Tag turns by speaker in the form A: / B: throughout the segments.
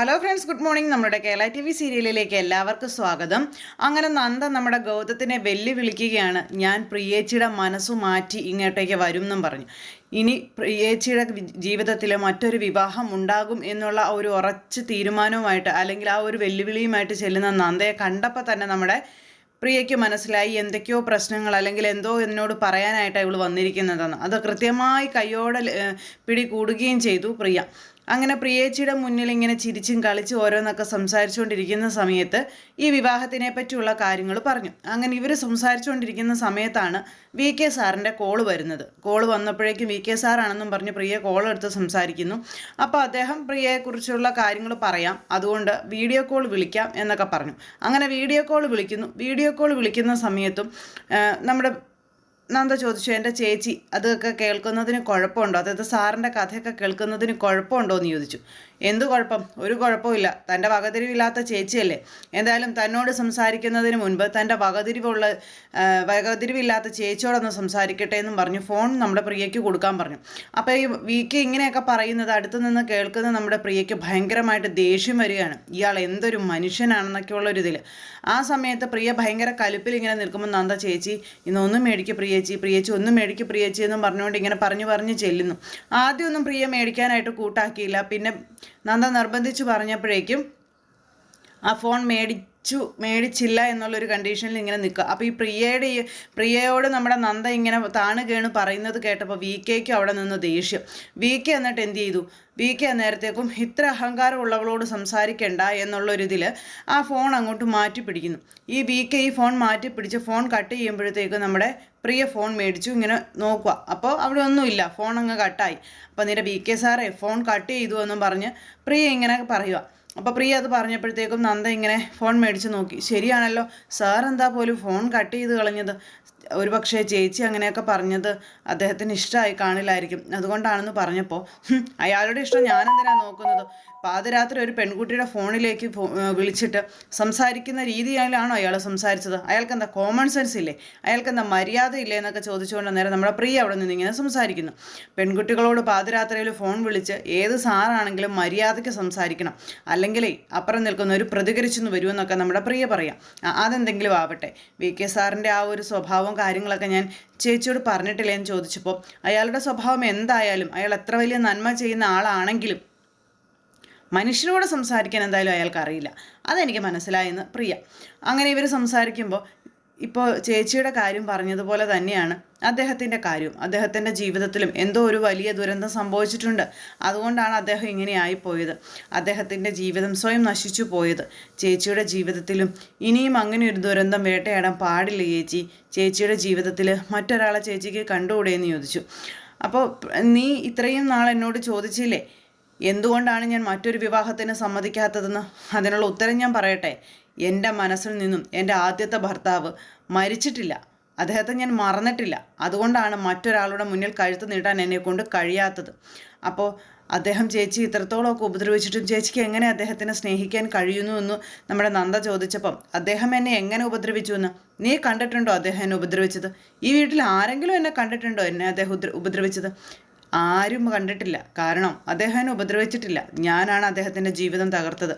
A: Hello friends good morning നമ്മുടെ Kerala T V സീരിയലിലേക്ക് എല്ലാവർക്കും സ്വാഗതം. അങ്ങനെ നന്ദ നമ്മുടെ ഗൗതത്തിനെ വെല്ലുവിളിക്കുകയാണ്. ഞാൻ പ്രിയേച്ചിയുടെ മനസ്സു മാറ്റി ഇങ്ങോട്ടേക്ക് വരും എന്നും പറഞ്ഞു. ഇനി പ്രിയേച്ചിയുടെ ജീവിതത്തിൽ മറ്റൊരു വിവാഹം ഉണ്ടാകും എന്നുള്ള ഒരു ഉറച്ച തീരുമാനവുമായിട്ട് അല്ലെങ്കിൽ ആ ഒരു വെല്ലുവിളിയുമായിട്ട് ചെല്ലുന്ന നന്ദയെ കണ്ടപ്പോൾ തന്നെ നമ്മുടെ പ്രിയയ്ക്ക് മനസ്സിലായി എന്തൊക്കെയോ പ്രശ്നങ്ങൾ അല്ലെങ്കിൽ എന്തോ എന്നോട് പറയാനായിട്ടാണ് ഇവൾ വന്നിരിക്കുന്നതെന്ന്. അത് കൃത്യമായി കയ്യോടെ പിടികൂടുകയും പിടി കൂടുകയും ചെയ്തു പ്രിയ. അങ്ങനെ പ്രിയേച്ചിയുടെ മുന്നിൽ ഇങ്ങനെ ചിരിച്ചും കളിച്ചും ഓരോന്നൊക്കെ സംസാരിച്ചുകൊണ്ടിരിക്കുന്ന സമയത്ത് ഈ വിവാഹത്തിനെ പറ്റിയുള്ള കാര്യങ്ങൾ പറഞ്ഞു. അങ്ങനെ ഇവർ സംസാരിച്ചുകൊണ്ടിരിക്കുന്ന സമയത്താണ് വി കെ സാറിന്റെ കോൾ വരുന്നത്. കോൾ വന്നപ്പോഴേക്കും വി കെ സാറാണെന്നും പറഞ്ഞ് പ്രിയ കോൾ എടുത്ത് സംസാരിക്കുന്നു. അപ്പോൾ അദ്ദേഹം പ്രിയയെക്കുറിച്ചുള്ള കാര്യങ്ങൾ പറയാം. അതുകൊണ്ട് വീഡിയോ കോൾ വിളിക്കാം എന്നൊക്കെ പറഞ്ഞു. അങ്ങനെ വീഡിയോ കോൾ വിളിക്കുന്നു. വീഡിയോ കോൾ വിളിക്കുന്ന സമയത്തും നമ്മുടെ നന്ദ ചോദിച്ചു എന്റെ ചേച്ചി അതൊക്കെ കേൾക്കുന്നതിന് കുഴപ്പമുണ്ടോ? അതായത് സാറിന്റെ കഥയൊക്കെ കേൾക്കുന്നതിന് കുഴപ്പമുണ്ടോ എന്ന് ചോദിച്ചു. എന്ത് കുഴപ്പം? ഒരു കുഴപ്പമില്ല തന്റെ വകതിരിവില്ലാത്ത ചേച്ചിയല്ലേ. എന്തായാലും തന്നോട് സംസാരിക്കുന്നതിന് മുൻപ് തന്റെ വകതിരിവുള്ള വകതിരിവില്ലാത്ത ചേച്ചിയോടൊന്ന് സംസാരിക്കട്ടെ എന്നും പറഞ്ഞു. ഫോൺ നമ്മുടെ പ്രിയയ്ക്ക് കൊടുക്കാൻ പറഞ്ഞു. അപ്പോൾ ഈ വിക്ക് ഇങ്ങനെയൊക്കെ പറയുന്നത് അടുത്തു നിന്ന് കേൾക്കുന്ന നമ്മുടെ പ്രിയയ്ക്ക് ഭയങ്കരമായിട്ട് ദേഷ്യം വരികയാണ്. ഇയാൾ എന്തൊരു മനുഷ്യനാണെന്നൊക്കെയുള്ള ഒരു ഇതിൽ ആ സമയത്ത് പ്രിയ ഭയങ്കര കലുപ്പിൽ ഇങ്ങനെ നിൽക്കുമ്പോൾ നന്ദ ചേച്ചി ഇന്നൊന്നും മേടിക്ക് പ്രിയേച്ചി പ്രിയേച്ചി ഒന്നും മേടിക്ക് പ്രിയേച്ചി എന്നും പറഞ്ഞുകൊണ്ട് ഇങ്ങനെ പറഞ്ഞു പറഞ്ഞ് ചെല്ലുന്നു. ആദ്യമൊന്നും പ്രിയ മേടിക്കാനായിട്ട് കൂട്ടാക്കിയില്ല. പിന്നെ നന്ദ നിർബന്ധിച്ച് പറഞ്ഞപ്പോഴേക്കും ആ ഫോൺ മേടിച്ചു മേടിച്ചില്ല എന്നുള്ളൊരു കണ്ടീഷനിൽ ഇങ്ങനെ നിൽക്കുക. അപ്പോൾ ഈ പ്രിയയുടെ ഈ പ്രിയയോട് നമ്മുടെ നന്ദ ഇങ്ങനെ താണുകയാണ് പറയുന്നത് കേട്ടപ്പോൾ വി കെക്കും അവിടെ നിന്ന് ദേഷ്യം. വി കെ എന്നിട്ട് എന്ത് ചെയ്തു? വി കെ അന്നേരത്തേക്കും ഇത്ര അഹങ്കാരമുള്ളവളോട് സംസാരിക്കണ്ട എന്നുള്ളൊരിതിൽ ആ ഫോൺ അങ്ങോട്ട് മാറ്റി പിടിക്കുന്നു. ഈ വി കെ ഈ ഫോൺ മാറ്റി പിടിച്ച് ഫോൺ കട്ട് ചെയ്യുമ്പോഴത്തേക്ക് നമ്മുടെ പ്രിയ ഫോൺ മേടിച്ചു ഇങ്ങനെ നോക്കുക. അപ്പോൾ അവിടെ ഒന്നുമില്ല ഫോൺ അങ്ങ് കട്ടായി അപ്പോൾ നിന്റെ വി കെ സാറേ ഫോൺ കട്ട് ചെയ്തു എന്നും പറഞ്ഞ് പ്രിയ ഇങ്ങനെ പറയുക. അപ്പോൾ പ്രിയ അത് പറഞ്ഞപ്പോഴത്തേക്കും നന്ദ ഇങ്ങനെ ഫോൺ മേടിച്ച് നോക്കി. ശരിയാണല്ലോ സാർ എന്താ പോലും ഫോൺ കട്ട് ചെയ്ത് കളഞ്ഞത്? ഒരു പക്ഷേ ചേച്ചി അങ്ങനെയൊക്കെ പറഞ്ഞത് അദ്ദേഹത്തിന് ഇഷ്ടമായി കാണില്ലായിരിക്കും. അതുകൊണ്ടാണെന്ന് പറഞ്ഞപ്പോൾ അയാളുടെ ഇഷ്ടം ഞാനെന്തിനാ നോക്കുന്നത്? പാതിരാത്രി ഒരു പെൺകുട്ടിയുടെ ഫോണിലേക്ക് വിളിച്ചിട്ട് സംസാരിക്കുന്ന രീതിയിലാണോ അയാൾ സംസാരിച്ചത്? അയാൾക്ക് എന്താ കോമൺ സെൻസ് ഇല്ലേ? അയാൾക്ക് എന്താ മര്യാദ ഇല്ലേ എന്നൊക്കെ ചോദിച്ചുകൊണ്ട് നേരം നമ്മുടെ പ്രിയ അവിടെ നിന്ന് ഇങ്ങനെ സംസാരിക്കുന്നു. പെൺകുട്ടികളോട് പാതിരാത്രിയിൽ ഫോൺ വിളിച്ച് ഏത് സാറാണെങ്കിലും മര്യാദയ്ക്ക് സംസാരിക്കണം. അല്ലെങ്കിലേ അപ്പുറം നിൽക്കുന്ന ഒരു പ്രതികരിച്ചെന്ന് വരുമെന്നൊക്കെ നമ്മുടെ പ്രിയ പറയാം. അതെന്തെങ്കിലും ആവട്ടെ. വി കെ സാറിന്റെ ആ ഒരു സ്വഭാവവും കാര്യങ്ങളൊക്കെ ഞാൻ ചേച്ചിയോട് പറഞ്ഞിട്ടില്ലേ എന്ന് ചോദിച്ചപ്പോൾ അയാളുടെ സ്വഭാവം എന്തായാലും അയാൾ എത്ര വലിയ നന്മ ചെയ്യുന്ന ആളാണെങ്കിലും മനുഷ്യരോട് സംസാരിക്കാൻ എന്തായാലും അയാൾക്ക് അറിയില്ല. അതെനിക്ക് മനസ്സിലായെന്ന് പ്രിയ. അങ്ങനെ ഇവർ സംസാരിക്കുമ്പോൾ ഇപ്പോൾ ചേച്ചിയുടെ കാര്യം പറഞ്ഞതുപോലെ തന്നെയാണ് അദ്ദേഹത്തിന്റെ കാര്യവും അദ്ദേഹത്തിന്റെ ജീവിതത്തിലും എന്തോ ഒരു വലിയ ദുരന്തം സംഭവിച്ചിട്ടുണ്ട്. അതുകൊണ്ടാണ് അദ്ദേഹം ഇങ്ങനെ ആയിപ്പോയത്. അദ്ദേഹത്തിന്റെ ജീവിതം സ്വയം നശിച്ചു പോയത്. ചേച്ചിയുടെ ജീവിതത്തിലും ഇനിയും അങ്ങനെ ഒരു ദുരന്തം വേട്ടയാടാൻ പാടില്ല ചേച്ചി. ചേച്ചിയുടെ ജീവിതത്തിൽ മറ്റൊരാളെ ചേച്ചിക്ക് കണ്ടുകൂടെ എന്ന് ചോദിച്ചു. അപ്പോൾ നീ ഇത്രയും നാൾ എന്നോട് ചോദിച്ചില്ലേ? എന്തുകൊണ്ടാണ് ഞാൻ മറ്റൊരു വിവാഹത്തിന് സമ്മതിക്കാത്തതെന്ന്? അതിനുള്ള ഉത്തരം ഞാൻ പറയട്ടെ. എന്റെ മനസ്സിൽ നിന്നും എന്റെ ആദ്യത്തെ ഭർത്താവ് മരിച്ചിട്ടില്ല. അദ്ദേഹത്തെ ഞാൻ മറന്നിട്ടില്ല. അതുകൊണ്ടാണ് മറ്റൊരാളുടെ മുന്നിൽ കഴുത്ത് നീട്ടാൻ എന്നെ കൊണ്ട് കഴിയാത്തത്. അപ്പോൾ അദ്ദേഹം ചേച്ചി ഇത്രത്തോളമൊക്കെ ഉപദ്രവിച്ചിട്ടും ചേച്ചിക്ക് എങ്ങനെ അദ്ദേഹത്തിനെ സ്നേഹിക്കാൻ കഴിയുന്നു എന്ന് നമ്മുടെ നന്ദ ചോദിച്ചപ്പം അദ്ദേഹം എന്നെ എങ്ങനെ ഉപദ്രവിച്ചു എന്ന് നീ കണ്ടിട്ടുണ്ടോ അദ്ദേഹം എന്നെ ഉപദ്രവിച്ചത്? ഈ വീട്ടിൽ ആരെങ്കിലും എന്നെ കണ്ടിട്ടുണ്ടോ എന്നെ അദ്ദേഹം ഉപദ്രവിച്ചത്? ആരും കണ്ടിട്ടില്ല. കാരണം അദ്ദേഹം എന്നെ ഉപദ്രവിച്ചിട്ടില്ല. ഞാനാണ് അദ്ദേഹത്തിന്റെ ജീവിതം തകർത്തത്.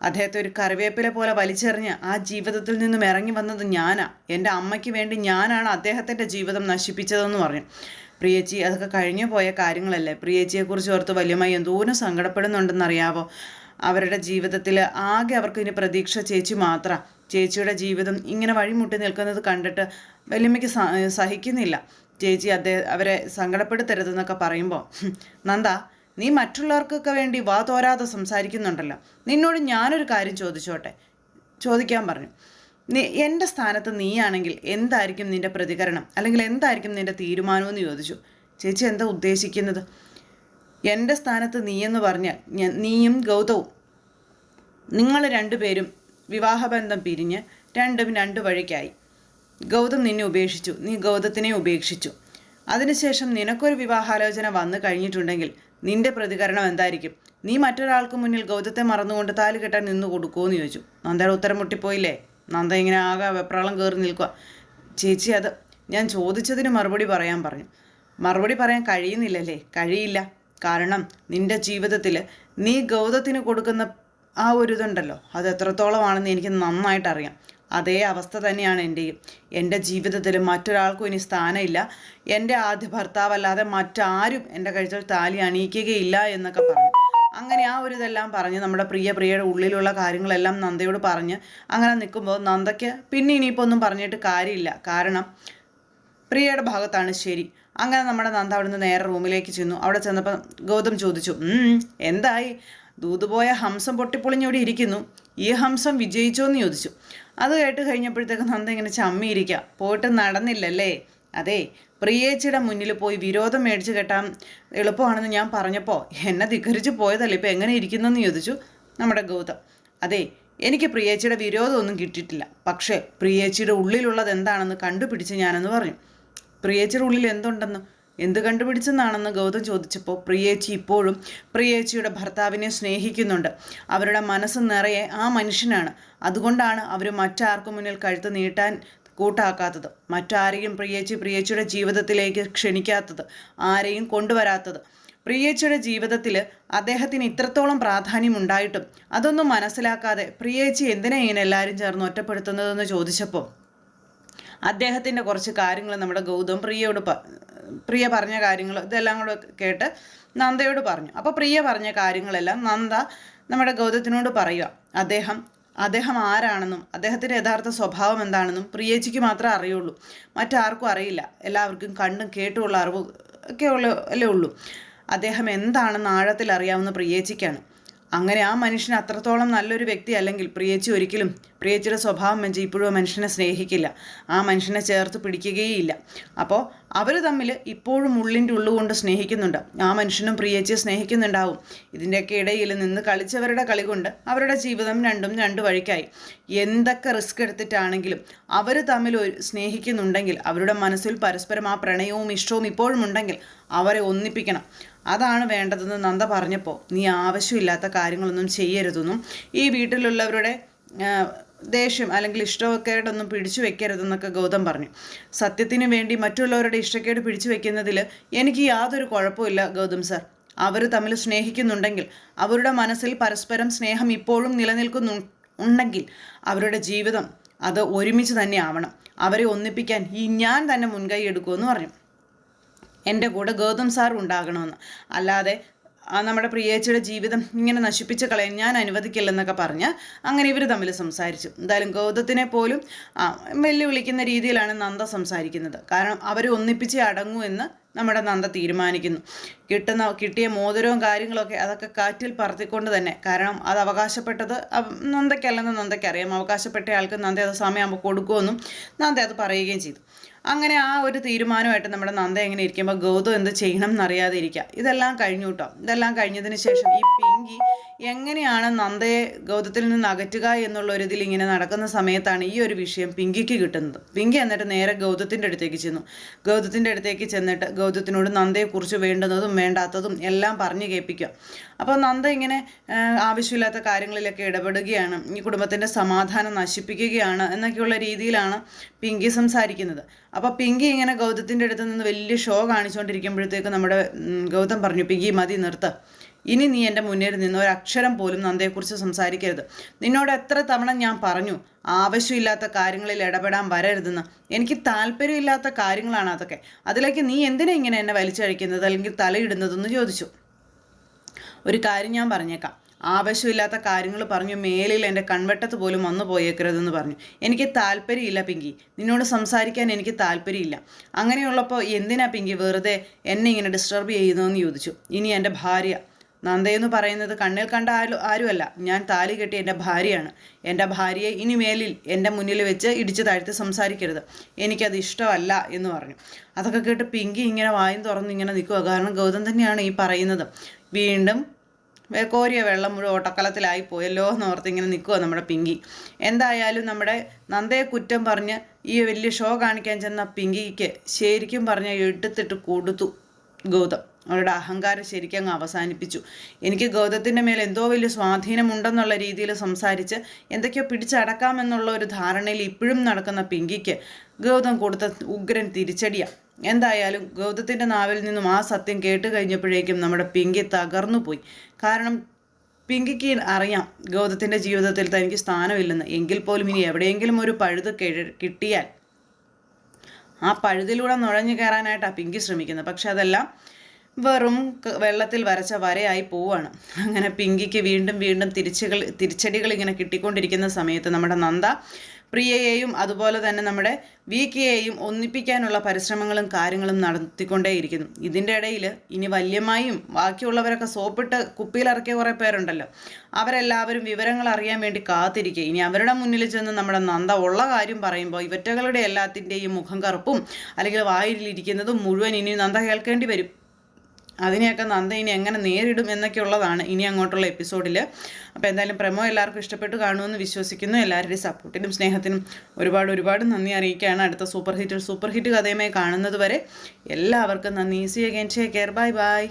A: അദ്ദേഹത്തെ ഒരു കറിവേപ്പില പോലെ വലിച്ചെറിഞ്ഞ് ആ ജീവിതത്തിൽ നിന്നും ഇറങ്ങി വന്നത് ഞാനാ. എന്റെ അമ്മയ്ക്ക് വേണ്ടി ഞാനാണ് അദ്ദേഹത്തിന്റെ ജീവിതം നശിപ്പിച്ചതെന്ന് പറഞ്ഞു. പ്രിയച്ചി അതൊക്കെ കഴിഞ്ഞു പോയ കാര്യങ്ങളല്ലേ? പ്രിയച്ചിയെക്കുറിച്ച് ഓർത്ത് വല്യമായി എന്തോരം സങ്കടപ്പെടുന്നുണ്ടെന്നറിയാവോ? അവരുടെ ജീവിതത്തിൽ ആകെ അവർക്ക് ഇനി പ്രതീക്ഷ ചേച്ചി മാത്രം. ചേച്ചിയുടെ ജീവിതം ഇങ്ങനെ വഴിമുട്ടി നിൽക്കുന്നത് കണ്ടിട്ട് വല്യമ്മയ്ക്ക് സഹിക്കുന്നില്ല. ചേച്ചി അദ്ദേഹം അവരെ സങ്കടപ്പെടുത്തരുതെന്നൊക്കെ പറയുമ്പോൾ നന്ദ. നീ മറ്റുള്ളവർക്കൊക്കെ വേണ്ടി വാ തോരാതെ സംസാരിക്കുന്നുണ്ടല്ലോ. നിന്നോട് ഞാനൊരു കാര്യം ചോദിച്ചോട്ടെ? ചോദിക്കാൻ പറഞ്ഞു. നീ എന്റെ സ്ഥാനത്ത് നീയാണെങ്കിൽ എന്തായിരിക്കും നിന്റെ പ്രതികരണം? അല്ലെങ്കിൽ എന്തായിരിക്കും നിന്റെ തീരുമാനമെന്ന് ചോദിച്ചു. ചേച്ചി എന്താ ഉദ്ദേശിക്കുന്നത്? എന്റെ സ്ഥാനത്ത് നീയെന്ന് പറഞ്ഞാൽ ഞാൻ നീയും ഗൗതവും. നിങ്ങൾ രണ്ടുപേരും വിവാഹബന്ധം പിരിഞ്ഞ് രണ്ടും രണ്ട് വഴിക്കായി. ഗൗതം നിന്നെ ഉപേക്ഷിച്ചു. നീ ഗൗതത്തിനെ ഉപേക്ഷിച്ചു. അതിനുശേഷം നിനക്കൊരു വിവാഹാലോചന വന്നു കഴിഞ്ഞിട്ടുണ്ടെങ്കിൽ നിന്റെ പ്രതികരണം എന്തായിരിക്കും? നീ മറ്റൊരാൾക്ക് മുന്നിൽ ഗൗതത്തെ മറന്നുകൊണ്ട് താലി കെട്ടാൻ നിന്ന് കൊടുക്കുമോ എന്ന് ചോദിച്ചു. നന്ദയുടെ ഉത്തരം മുട്ടിപ്പോയില്ലേ? നന്ദ ഇങ്ങനെ ആകെ വെപ്രാളം കയറി നിൽക്കുക ചേച്ചി അത് ഞാൻ ചോദിച്ചതിന് മറുപടി പറയാൻ പറഞ്ഞു. മറുപടി പറയാൻ കഴിയുന്നില്ലല്ലേ? കഴിയില്ല. കാരണം നിന്റെ ജീവിതത്തിൽ നീ ഗൗതത്തിന് കൊടുക്കുന്ന ആ ഒരു ഇതുണ്ടല്ലോ. അത് എത്രത്തോളമാണെന്ന് എനിക്ക് നന്നായിട്ട് അറിയാം അതേ അവസ്ഥ തന്നെയാണ് എന്റെയും എന്റെ ജീവിതത്തിൽ മറ്റൊരാൾക്കും ഇനി സ്ഥാനമില്ല. എന്റെ ആദ്യ ഭർത്താവല്ലാതെ മറ്റാരും എന്റെ കഴുത്തിൽ താലി അണിയിക്കുകയില്ല എന്നൊക്കെ പറഞ്ഞു. അങ്ങനെ ആ ഒരു ഇതെല്ലാം പറഞ്ഞ് നമ്മുടെ പ്രിയ പ്രിയയുടെ ഉള്ളിലുള്ള കാര്യങ്ങളെല്ലാം നന്ദയോട് പറഞ്ഞ് അങ്ങനെ നിൽക്കുമ്പോൾ നന്ദയ്ക്ക് പിന്നെ ഇനിയിപ്പോൾ ഒന്നും പറഞ്ഞിട്ട് കാര്യമില്ല. കാരണം പ്രിയയുടെ ഭാഗത്താണ് ശരി. അങ്ങനെ നമ്മുടെ നന്ദ അവിടുന്ന് നേരെ റൂമിലേക്ക് ചെന്നു. അവിടെ ചെന്നപ്പോൾ ഗൗതം ചോദിച്ചു എന്തായി? ദൂതുപോയ ഹംസം പൊട്ടിപ്പൊളിഞ്ഞോടി ഇരിക്കുന്നു ഈ ഹംസം വിജയിച്ചോ എന്ന് ചോദിച്ചു. അത് കേട്ട് കഴിഞ്ഞപ്പോഴത്തേക്ക് നന്ദ ഇങ്ങനെ ചമ്മിയിരിക്കുക പോയിട്ട് നടന്നില്ലല്ലേ? അതെ പ്രിയേച്ചിയുടെ മുന്നിൽ പോയി വിരോധം മേടിച്ച് കെട്ടാൻ എളുപ്പമാണെന്ന് ഞാൻ പറഞ്ഞപ്പോൾ എന്നെ ധിക്കരിച്ച് പോയതല്ലേ? ഇപ്പം എങ്ങനെ ഇരിക്കുന്നെന്ന് ചോദിച്ചു നമ്മുടെ ഗൗതം. അതെ എനിക്ക് പ്രിയേച്ചിയുടെ വിരോധമൊന്നും കിട്ടിയിട്ടില്ല. പക്ഷേ പ്രിയേച്ചിയുടെ ഉള്ളിലുള്ളത് എന്താണെന്ന് കണ്ടുപിടിച്ച് ഞാനെന്ന് പറഞ്ഞു. പ്രിയേച്ചിയുടെ ഉള്ളിൽ എന്തുണ്ടെന്ന്? എന്ത് കണ്ടുപിടിച്ചെന്നാണെന്ന് ഗൗതം ചോദിച്ചപ്പോൾ പ്രിയേച്ചി ഇപ്പോഴും പ്രിയേച്ചിയുടെ ഭർത്താവിനെ സ്നേഹിക്കുന്നുണ്ട്. അവരുടെ മനസ്സ് നിറയെ ആ മനുഷ്യനാണ്. അതുകൊണ്ടാണ് അവർ മറ്റാർക്കും മുന്നിൽ കഴുത്ത് നീട്ടാൻ കൂട്ടാക്കാത്തത്. മറ്റാരെയും പ്രിയേച്ചി പ്രിയേച്ചിയുടെ ജീവിതത്തിലേക്ക് ക്ഷണിക്കാത്തത്. ആരെയും കൊണ്ടുവരാത്തത്. പ്രിയേച്ചിയുടെ ജീവിതത്തിൽ അദ്ദേഹത്തിന് ഇത്രത്തോളം പ്രാധാന്യം ഉണ്ടായിട്ടും അതൊന്നും മനസ്സിലാക്കാതെ പ്രിയേച്ചി എന്തിനാ ഇങ്ങനെ എല്ലാവരും ചേർന്ന് ഒറ്റപ്പെടുത്തുന്നതെന്ന് ചോദിച്ചപ്പോൾ അദ്ദേഹത്തിന്റെ കുറച്ച് കാര്യങ്ങൾ നമ്മുടെ ഗൗതം പ്രിയയോട് പ്രിയ പറഞ്ഞ കാര്യങ്ങൾ ഇതെല്ലാം കൂടെ കേട്ട് നന്ദയോട് പറഞ്ഞു. അപ്പോൾ പ്രിയ പറഞ്ഞ കാര്യങ്ങളെല്ലാം നന്ദ നമ്മുടെ ഗൗതത്തിനോട് പറയുക. അദ്ദേഹം അദ്ദേഹം ആരാണെന്നും അദ്ദേഹത്തിന്റെ യഥാർത്ഥ സ്വഭാവം എന്താണെന്നും പ്രിയേച്ചിക്ക് മാത്രമേ അറിയുള്ളൂ. മറ്റാർക്കും അറിയില്ല. എല്ലാവർക്കും കണ്ടും കേട്ടുമുള്ള അറിവ് ഒക്കെ ഉള്ള അല്ലേ ഉള്ളൂ. അദ്ദേഹം എന്താണെന്ന് ആഴത്തിൽ അറിയാവുന്ന പ്രിയേച്ചിക്കാണ് അങ്ങനെ ആ മനുഷ്യൻ അത്രത്തോളം നല്ലൊരു വ്യക്തി അല്ലെങ്കിൽ പ്രിയച്ചി ഒരിക്കലും പ്രിയച്ചിയുടെ സ്വഭാവം വെച്ച് ഇപ്പോഴും മനുഷ്യനെ സ്നേഹിക്കില്ല. ആ മനുഷ്യനെ ചേർത്ത് പിടിക്കുകയില്ല. അപ്പോൾ അവർ തമ്മിൽ ഇപ്പോഴും ഉള്ളിന്റെ ഉള്ളുകൊണ്ട് സ്നേഹിക്കുന്നുണ്ട്. ആ മനുഷ്യനും പ്രിയച്ചിയെ സ്നേഹിക്കുന്നുണ്ടാവും. ഇതിന്റെയൊക്കെ ഇടയിൽ നിന്ന് കളിച്ചവരുടെ കളി കൊണ്ട് അവരുടെ ജീവിതം രണ്ടും രണ്ട് വഴിക്കായി. എന്തൊക്കെ റിസ്ക് എടുത്തിട്ടാണെങ്കിലും അവർ തമ്മിൽ സ്നേഹിക്കുന്നുണ്ടെങ്കിൽ അവരുടെ മനസ്സിൽ പരസ്പരം ആ പ്രണയവും ഇഷ്ടവും ഇപ്പോഴും ഉണ്ടെങ്കിൽ അവരെ ഒന്നിപ്പിക്കണം. അതാണ് വേണ്ടതെന്ന് നന്ദ പറഞ്ഞപ്പോൾ നീ ആവശ്യമില്ലാത്ത കാര്യങ്ങളൊന്നും ചെയ്യരുതെന്നും ഈ വീട്ടിലുള്ളവരുടെ ദേഷ്യം അല്ലെങ്കിൽ ഇഷ്ടക്കേടൊന്നും പിടിച്ചു വെക്കരുതെന്നൊക്കെ ഗൗതം പറഞ്ഞു. സത്യത്തിന് വേണ്ടി മറ്റുള്ളവരുടെ ഇഷ്ടക്കേട് പിടിച്ചു വെക്കുന്നതിൽ എനിക്ക് യാതൊരു കുഴപ്പമില്ല ഗൗതം സാർ. അവർ തമ്മിൽ സ്നേഹിക്കുന്നുണ്ടെങ്കിൽ അവരുടെ മനസ്സിൽ പരസ്പരം സ്നേഹം ഇപ്പോഴും നിലനിൽക്കുന്നു ഉണ്ടെങ്കിൽ അവരുടെ ജീവിതം അത് ഒരുമിച്ച് തന്നെ ആവണം. അവരെ ഒന്നിപ്പിക്കാൻ ഈ ഞാൻ തന്നെ മുൻകൈ എടുക്കുമെന്ന് പറഞ്ഞു. എന്റെ കൂടെ ഗൗതം സാർ ഉണ്ടാകണമെന്ന്. അല്ലാതെ ആ നമ്മുടെ പ്രിയേച്ചിയുടെ ജീവിതം ഇങ്ങനെ നശിപ്പിച്ച് കളയാൻ ഞാൻ അനുവദിക്കില്ലെന്നൊക്കെ പറഞ്ഞ് അങ്ങനെ ഇവർ തമ്മിൽ സംസാരിച്ചു. എന്തായാലും ഗൗതത്തിനെ പോലും വെല്ലുവിളിക്കുന്ന രീതിയിലാണ് നന്ദ സംസാരിക്കുന്നത്. കാരണം അവരെ ഒന്നിപ്പിച്ച് അടങ്ങൂ എന്ന് നമ്മുടെ നന്ദ തീരുമാനിക്കുന്നു. കിട്ടുന്ന കിട്ടിയ മോതിരവും കാര്യങ്ങളൊക്കെ അതൊക്കെ കാറ്റിൽ പറത്തിക്കൊണ്ട് തന്നെ. കാരണം അത് അവകാശപ്പെട്ടത് നന്ദയ്ക്കല്ലെന്ന് നന്ദയ്ക്കറിയാം. അവകാശപ്പെട്ട ആൾക്ക് നന്ദ അത് സമയമാകുമ്പോൾ കൊടുക്കുമെന്നും നന്ദ അത് പറയുകയും ചെയ്തു. അങ്ങനെ ആ ഒരു തീരുമാനമായിട്ട് നമ്മുടെ നന്ദ എങ്ങനെ ഇരിക്കുമ്പോൾ ഗൗതം എന്ത് ചെയ്യണം എന്നറിയാതെ ഇരിക്കുക ഇതെല്ലാം കഴിഞ്ഞു കേട്ടോ ഇതെല്ലാം കഴിഞ്ഞതിന് ശേഷം ഈ പിങ്കി എങ്ങനെയാണ് നന്ദയെ ഗൗതത്തിൽ നിന്ന് അകറ്റുക എന്നുള്ള ഒരു ഇതിൽ ഇങ്ങനെ നടക്കുന്ന സമയത്താണ് ഈ ഒരു വിഷയം പിങ്കിക്ക് കിട്ടുന്നത്. പിങ്കി എന്നിട്ട് നേരെ ഗൗതത്തിന്റെ അടുത്തേക്ക് ചെന്നു. ഗൗതത്തിന്റെ അടുത്തേക്ക് ചെന്നിട്ട് ഗൗതത്തിനോട് നന്ദയെക്കുറിച്ച് വേണ്ടുന്നതും വേണ്ടാത്തതും എല്ലാം പറഞ്ഞു കേൾപ്പിക്കുക അപ്പോൾ നന്ദ ഇങ്ങനെ ആവശ്യമില്ലാത്ത കാര്യങ്ങളിലൊക്കെ ഇടപെടുകയാണ്. ഈ കുടുംബത്തിന്റെ സമാധാനം നശിപ്പിക്കുകയാണ് എന്നൊക്കെയുള്ള രീതിയിലാണ് പിങ്കി സംസാരിക്കുന്നത്. അപ്പോൾ പിങ്കി ഇങ്ങനെ ഗൗതത്തിന്റെ അടുത്ത് നിന്ന് വലിയ ഷോ കാണിച്ചുകൊണ്ടിരിക്കുമ്പോഴത്തേക്ക് നമ്മുടെ ഗൗതം പറഞ്ഞു പിങ്കി മതി നിർത്ത്. ഇനി നീ എന്റെ മുന്നിൽ നിന്ന് ഒരു അക്ഷരം പോലും നന്ദയെക്കുറിച്ച് സംസാരിക്കരുത്. നിന്നോട് എത്ര തവണ ഞാൻ പറഞ്ഞു ആവശ്യമില്ലാത്ത കാര്യങ്ങളിൽ ഇടപെടാൻ വരരുതെന്ന്. എനിക്ക് താല്പര്യമില്ലാത്ത കാര്യങ്ങളാണ് അതൊക്കെ. അതിലേക്ക് നീ എന്തിനാ ഇങ്ങനെ എന്നെ വലിച്ചഴിക്കുന്നത് അല്ലെങ്കിൽ തലയിടുന്നതെന്ന് ചോദിച്ചു. ഒരു കാര്യം ഞാൻ പറഞ്ഞേക്കാം. ആവശ്യമില്ലാത്ത കാര്യങ്ങൾ പറഞ്ഞു മേലിൽ എന്റെ കൺവെട്ടത്ത് പോലും വന്നു പോയേക്കരുതെന്ന് പറഞ്ഞു. എനിക്ക് താല്പര്യമില്ല പിങ്കി. നിന്നോട് സംസാരിക്കാൻ എനിക്ക് താല്പര്യമില്ല. അങ്ങനെയുള്ളപ്പോൾ എന്തിനാ പിങ്കി വെറുതെ എന്നെ ഇങ്ങനെ ഡിസ്റ്റർബ് ചെയ്യുന്നതെന്ന് ചോദിച്ചു. ഇനി എന്റെ ഭാര്യ. നന്ദയെന്ന് പറയുന്നത് കണ്ണിൽ കണ്ട ആരും ആരുമല്ല. ഞാൻ താലി കെട്ടി എന്റെ ഭാര്യയാണ്. എന്റെ ഭാര്യയെ ഇനി മേലിൽ എന്റെ മുന്നിൽ വെച്ച് ഇടിച്ച് താഴ്ത്തി സംസാരിക്കരുത്. എനിക്കത് ഇഷ്ടമല്ല എന്ന് പറഞ്ഞു. അതൊക്കെ കേട്ട് പിങ്കി ഇങ്ങനെ വായും തുറന്ന് ഇങ്ങനെ നിൽക്കുക. കാരണം ഗൗതം തന്നെയാണ് ഈ പറയുന്നത്. വീണ്ടും കോരിയ വെള്ളം മുഴുവൻ ഓട്ടക്കലത്തിലായി പോയല്ലോ എന്ന് ഓർത്ത് ഇങ്ങനെ നിൽക്കുക നമ്മുടെ പിങ്കി. എന്തായാലും നമ്മുടെ നന്ദയെ കുറ്റം പറഞ്ഞ് ഈ വലിയ ഷോ കാണിക്കാൻ ചെന്ന പിങ്കിക്ക് ശരിക്കും പറഞ്ഞ എടുത്തിട്ട് കൊടുത്തു ഗൗതം. അവരുടെ അഹങ്കാരം ശരിക്കും അങ്ങ് അവസാനിപ്പിച്ചു. എനിക്ക് ഗൗതത്തിന്റെ മേൽ എന്തോ വലിയ സ്വാധീനമുണ്ടെന്നുള്ള രീതിയിൽ സംസാരിച്ച് എന്തൊക്കെയോ പിടിച്ചടക്കാമെന്നുള്ള ഒരു ധാരണയിൽ ഇപ്പോഴും നടക്കുന്ന പിങ്കിക്ക് ഗൗതം കൊടുത്ത ഉഗ്രൻ തിരിച്ചടിയാണ് എന്തായാലും ഗൗതത്തിന്റെ നാവിൽ നിന്നും ആ സത്യം കേട്ട് കഴിഞ്ഞപ്പോഴേക്കും നമ്മുടെ പിങ്കി തകർന്നു പോയി. കാരണം പിങ്കിക്ക് അറിയാം ഗൗതത്തിന്റെ ജീവിതത്തിൽ തനിക്ക് സ്ഥാനമില്ലെന്ന്. എങ്കിൽ പോലും ഇനി എവിടെയെങ്കിലും ഒരു പഴുത് കിട്ടിയാൽ. ആ പഴുതിലൂടെ നുഴഞ്ഞു കയറാനായിട്ടാണ് പിങ്കി ശ്രമിക്കുന്നത്. പക്ഷെ അതെല്ലാം വെറും വെള്ളത്തിൽ വരച്ച വരയായി പോവാണ്. അങ്ങനെ പിങ്കിക്ക് വീണ്ടും വീണ്ടും തിരിച്ചുകൾ തിരിച്ചടികൾ ഇങ്ങനെ കിട്ടിക്കൊണ്ടിരിക്കുന്ന സമയത്ത് നമ്മുടെ നന്ദ പ്രിയയെയും അതുപോലെ തന്നെ നമ്മുടെ വി കെയെയും ഒന്നിപ്പിക്കാനുള്ള പരിശ്രമങ്ങളും കാര്യങ്ങളും നടത്തിക്കൊണ്ടേയിരിക്കുന്നു. ഇതിന്റെ ഇടയിൽ ഇനി വല്യമായും ബാക്കിയുള്ളവരൊക്കെ സോപ്പിട്ട് കുപ്പിയിലിറക്കിയ കുറേ പേരുണ്ടല്ലോ. അവരെല്ലാവരും വിവരങ്ങൾ അറിയാൻ വേണ്ടി കാത്തിരിക്കുക. ഇനി അവരുടെ മുന്നിൽ ചെന്ന് നമ്മുടെ നന്ദ ഉള്ള കാര്യം പറയുമ്പോൾ ഇവറ്റകളുടെ എല്ലാത്തിന്റെയും മുഖം കറുപ്പും അല്ലെങ്കിൽ വായിലിരിക്കുന്നതും മുഴുവൻ ഇനി നന്ദ കേൾക്കേണ്ടി വരും. അതിനെയൊക്കെ നന്ദ ഇനി എങ്ങനെ നേരിടും എന്നൊക്കെയുള്ളതാണ് ഇനി അങ്ങോട്ടുള്ള എപ്പിസോഡിൽ അപ്പോൾ എന്തായാലും പ്രമോ എല്ലാവർക്കും ഇഷ്ടപ്പെട്ട് കാണുമെന്ന് വിശ്വസിക്കുന്നു. എല്ലാവരുടെയും സപ്പോർട്ടിനും സ്നേഹത്തിനും ഒരുപാട് ഒരുപാട് നന്ദി അറിയിക്കുകയാണ് അടുത്ത സൂപ്പർ ഹിറ്റ് സൂപ്പർ ഹിറ്റ് കഥയുമായി കാണുന്നത് വരെ. എല്ലാവർക്കും നന്ദി. See again take care bye bye